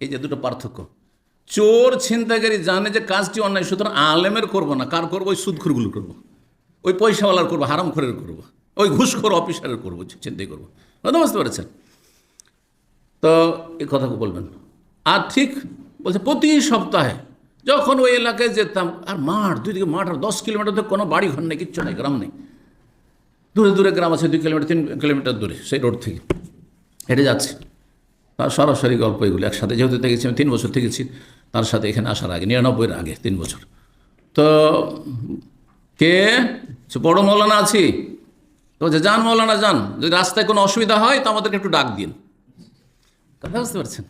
এই যে দুটো পার্থক্য। চোর ছিনতাইকারী জানে যে কাজটি অন্যায়, সুতরাং আলেমের করব না। কার করব? ওই সুদখুরগুলো করব। ওই পয়সাওয়ালার করব, হারামখোরের করব। ওই ঘুষখোর অফিসারের করব চিন্তাই করব। কথা বুঝতে পেরেছেন? তো এই কথা বলবেন। আর ঠিক বলছে, প্রতি সপ্তাহে যখন ওই এলাকায় যেতাম, আর মাঠ, দুই দিকে মাঠ আর দশ কিলোমিটার তো কোনো বাড়ি ঘর নেই, কিচ্ছু নেই, গ্রাম নেই। দূরে দূরে গ্রাম আছে, দুই কিলোমিটার, তিন কিলোমিটার দূরে, সেই রোড থেকে। হেঁটে যাচ্ছি। তার সরাসরি গল্প এগুলো একসাথে। যেহেতু থেকেছি আমি তিন বছর থেকেছি, তার সাথে এখানে আসার আগে, নিরানব্বইয়ের আগে তিন বছর। তো কে? বড় মৌলানা আছি। তো বলছে যান মৌলানা যান যদি রাস্তায় কোনো অসুবিধা হয়, তো আমাদেরকে একটু ডাক দিন। কথা বুঝতে পারছেন?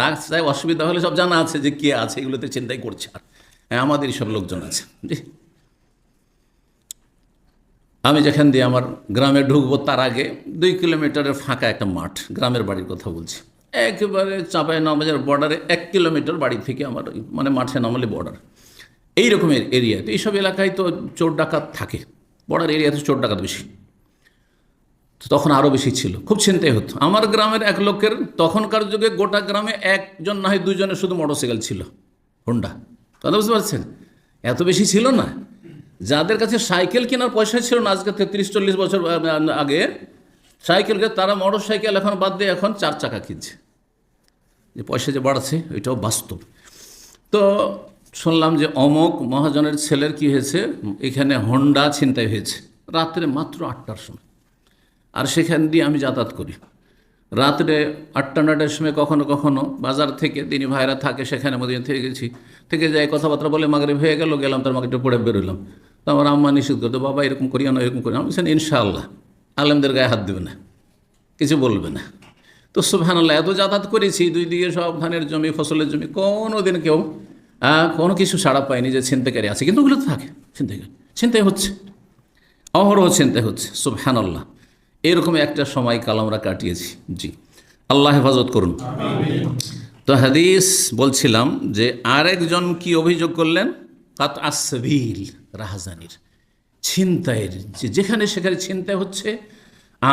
রাস্তায় অসুবিধা হলে সব জানা আছে যে কে আছে, এগুলোতে চিন্তাই করছে আর। হ্যাঁ আমাদেরই সব লোকজন আছে। আমি যেখান দিয়ে আমার গ্রামে ঢুকবো, তার আগে দুই কিলোমিটারের ফাঁকা একটা মাঠ, গ্রামের বাড়ির কথা বলছি। একেবারে চাপাই নামাজের বর্ডারে এক কিলোমিটার বাড়ি থেকে আমার মানে মাঠে নামালে বর্ডার এই রকমের এরিয়া তো এইসব এলাকায় তো চোর ডাকাত থাকে। বর্ডার এরিয়াতে চোর ডাকাত বেশি। তখন আরও বেশি ছিল। খুব চিন্তাই হতো। আমার গ্রামের এক লোকের তখনকার যুগে গোটা গ্রামে একজন না হয় দুজনের শুধু মোটরসাইকেল ছিল। হোন্ডা কথা বুঝতে পারছেন? এত বেশি ছিল না। যাদের কাছে সাইকেল কেনার পয়সা ছিল না, আজকে তেত্রিশ, চল্লিশ বছর আগে সাইকেলকে তারা মোটর সাইকেল এখন বাদ দিয়ে এখন চার চাকা কিনছে। যে পয়সা যে বাড়ছে, এটাও বাস্তব। তো শুনলাম যে অমক মহাজনের ছেলের কি হয়েছে? এখানে হন্ডা ছিনতাই হয়েছে। রাত্রে মাত্র আটটার সময়। আর সেখান দিয়ে আমি যাতায়াত করি। রাত্রে আটটা নটার সময় কখনো কখনো বাজার থেকে তিনি ভাইরা থাকে সেখানে মদিনা থেকে গেছি। থেকে যাই, কথাবার্তা বলে মাগরিব হয়ে গেল, গেলাম, তার একটু পড়ে বেরোলাম। তো আমার আম্মা নিষেধ করতো বাবা এরকম করিও না, এরকম করি না। আমি বলছেন ইনশাআল্লাহ। আলেমদের গায়ে হাত দেবে না। কিছু বলবে না। তো সুবহানাল্লাহ, এত যাতায়াত করেছি, দুই দিকে সব ধানের জমি, ফসলের জমি, কোনো দিন কেউ কোনো কিছু সাড়া পায়নি যে ছিনতাইকারী আছে, কিন্তু ওগুলো তো থাকে ছিনতাইকারী ছিনতাই হচ্ছে, অহরহ চিন্তা হচ্ছে, সুবহানাল্লাহ। এরকম একটা সময় কাল আমরা কাটিয়েছি, জি, আল্লাহ হেফাজত করুন। তো হাদিস বলছিলাম যে, আরেকজন কি অভিযোগ করলেন? কাত আসবিল রাহাজানির, ছিনতাইয়ের, যে যেখানে সেখানে ছিনতাই হচ্ছে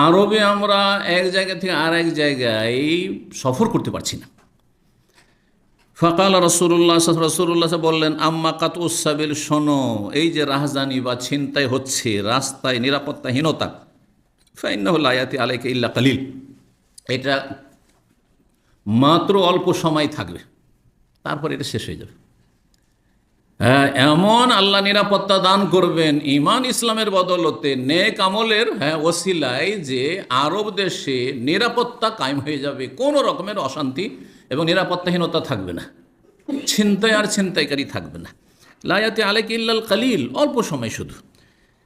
আরবে আমরা এক জায়গা থেকে আর এক জায়গায় সফর করতে পারছি না। ফকাল রসুল্লাহ রসুল্লাহ বললেন, আম্মা কাত উসাবিল শোনো, এই যে রাহজানি বা ছিনতাই হচ্ছে, রাস্তায় নিরাপত্তাহীনতা আয়াতি আলাইকে ইল্লা কালিল। এটা মাত্র অল্প সময় থাকবে, তারপর এটা শেষ হয়ে যাবে। হ্যাঁ এমন আল্লাহ নিরাপত্তা দান করবেন ইমান ইসলামের বদলতে নেক আমলের হ্যাঁ ওসিলায় যে আরব দেশে নিরাপত্তা কায়েম হয়ে যাবে। কোনো রকমের অশান্তি এবং নিরাপত্তাহীনতা থাকবে না। ছিনতাই আর ছিনতাইকারী থাকবে না। লায়াতে আলেক ইল্লাল কালিল, অল্প সময় শুধু।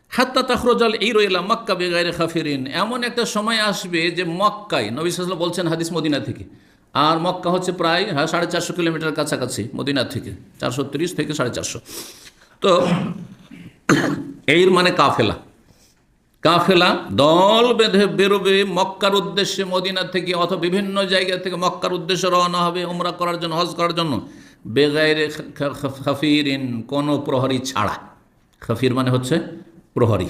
হাত্তা তাখরজাল এই রইলা মক্কা বেগাইরে খাফিরিন। এমন একটা সময় আসবে যে মক্কায়, নবী সাল্লাল্লাহু বলছেন হাদিস মদিনা থেকে। আর মক্কা হচ্ছে প্রায় হ্যাঁ সাড়ে চারশো কিলোমিটার কাছাকাছি, মদিনা থেকে। চারশো তিরিশ থেকে সাড়ে চারশো। তো এর মানে কাফেলা। কাফেলা দল বেঁধে বেরোবে মক্কার উদ্দেশ্যে মদিনা থেকে, অথবা বিভিন্ন জায়গা থেকে মক্কার উদ্দেশ্যে রওনা হবে উমরা করার জন্য, হজ করার জন্য। বেগাইরে খাফিরিন কোনো প্রহরী ছাড়া। খাফির মানে হচ্ছে প্রহরী।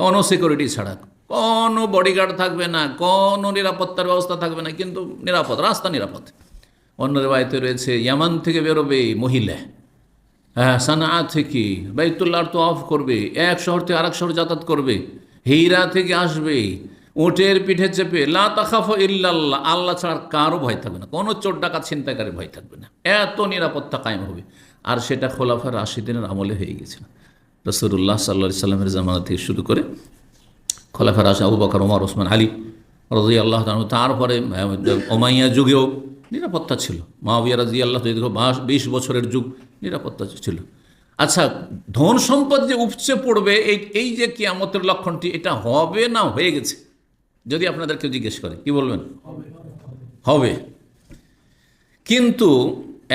কোনো সিকিউরিটি ছাড়া। কোনো বডিগার্ড থাকবে না, কোনো নিরাপত্তার ব্যবস্থা থাকবে না, কিন্তু নিরাপদ, রাস্তা নিরাপদ। অন্য রেবায়তে রয়েছে ইয়ামান থেকে বেরোবে মহিলা। হ্যাঁ সানা থেকে বাইতুল্লাহর তো অফ করবে, এক শহর থেকে আরেক শহর যাতায়াত করবে, হীরা থেকে আসবে, উটের পিঠে চেপে, লা তাখাফ ইল্লাল্লাহ, আল্লাহ ছাড়া কারও ভয় থাকবে না, কোনো চোর ডাকাত ছিনতাকারী ভয় থাকবে না। এত নিরাপত্তা কায়েম হবে। আর সেটা খোলাফার আশি দিনের আমলে হয়ে গেছে। রসুল্লাহ সাল্লা সাল্লামের জামানা থেকে শুরু করে খোলাফার আসে আবু বকর, ওমর, ওসমান, আলী রাজি আল্লাহ তারপরে ওমাইয়া যুগেও নিরাপত্তা ছিল। মাহবিয়া রাজি আল্লাহ বিশ বছরের যুগ নিরাপত্তা ছিল। আচ্ছা ধন সম্পদ যে উপচে পড়বে, এই এই যে কিয়ামতের লক্ষণটি, এটা হবে না হয়ে গেছে? যদি আপনাদের কেউ জিজ্ঞেস করে, কি বলবেন? হবে। কিন্তু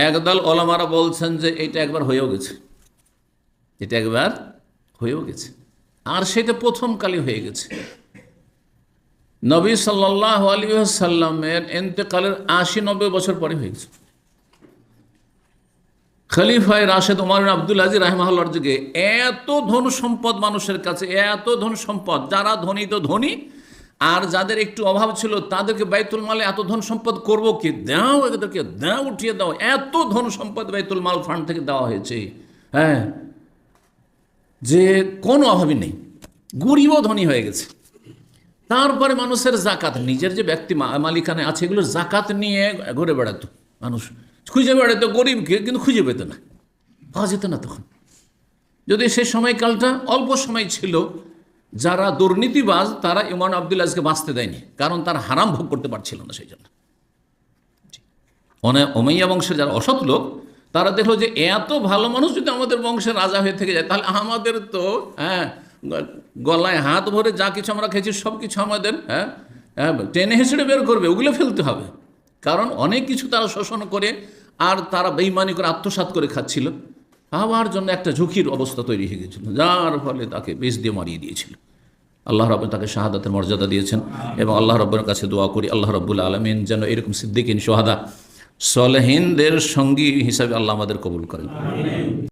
একদল ওলামারা বলছেন যে এটা একবার হয়েও গেছে। এটা একবার হয়েও গেছে। আর সেটা প্রথমকালে হয়ে গেছে। নবী সাল্লাহ আলী সাল্লামের এন্তেকালের আশি নব্বই বছর পরে হয়ে গেছে। খলিফায় রাশেদ বিন আব্দুল আজিজ রাহমাহুল্লার যুগে এত ধন সম্পদ মানুষের কাছে, এত ধন সম্পদ, যারা ধনী তো ধনী, আর যাদের একটু অভাব ছিল তাদেরকে বাইতুল মালে এত ধন সম্পদ করব কি? দাও এদেরকে, দাও উঠিয়ে দাও। এত ধন সম্পদ বাইতুল মাল ফান্ড থেকে দেওয়া হয়েছে। হ্যাঁ। যে কোনো অভাবই নেই। গরিবও ধনী হয়ে গেছে। তারপরে মানুষের জাকাত, নিজের যে ব্যক্তি মা- মালিকানায় আছে, এগুলো জাকাত নিয়ে ঘুরে বেড়াতো। মানুষ খুঁজে বেড়াতো গরিবকে, কিন্তু খুঁজে পেত না। পাওয়া যেত না তখন। যদি সেই সময়কালটা অল্প সময় ছিল, যারা দুর্নীতিবাজ, তারা ইমান আব্দুল আজকে বাঁচতে দেয়নি, কারণ তার হারাম ভোগ করতে পারছিল না সেই জন্য। অনেক ওমাইয়া বংশের যারা অসৎ লোক তারা দেখল যে এত ভালো মানুষ যদি আমাদের বংশের রাজা হয়ে থেকে যায় তাহলে আমাদের তো হ্যাঁ গলায় হাত ভরে যা কিছু আমরা খেয়েছি সব কিছু আমাদের হ্যাঁ হ্যাঁ, টেনে হেসড়ে বের করবে ওগুলো ফেলতে হবে। কারণ অনেক কিছু তারা শোষণ করে আর তারা বেইমানি করে আত্মসাৎ করে খাচ্ছিল। আমার জন্য একটা ঝুঁকির অবস্থা তৈরি হয়ে গেছিল যার ফলে তাকে বেশ দিয়ে মারিয়ে দিয়েছিল। আল্লাহ রব তাকে শাহাদাতের মর্যাদা দিয়েছেন এবং আল্লাহ রব্বের কাছে দোয়া করি আল্লাহ রব্বুল আলমিন যেন এরকম সিদ্দিকিন সোহাদা সলহিনদের সঙ্গী হিসাবে আল্লাহ আমাদের কবুল করেন।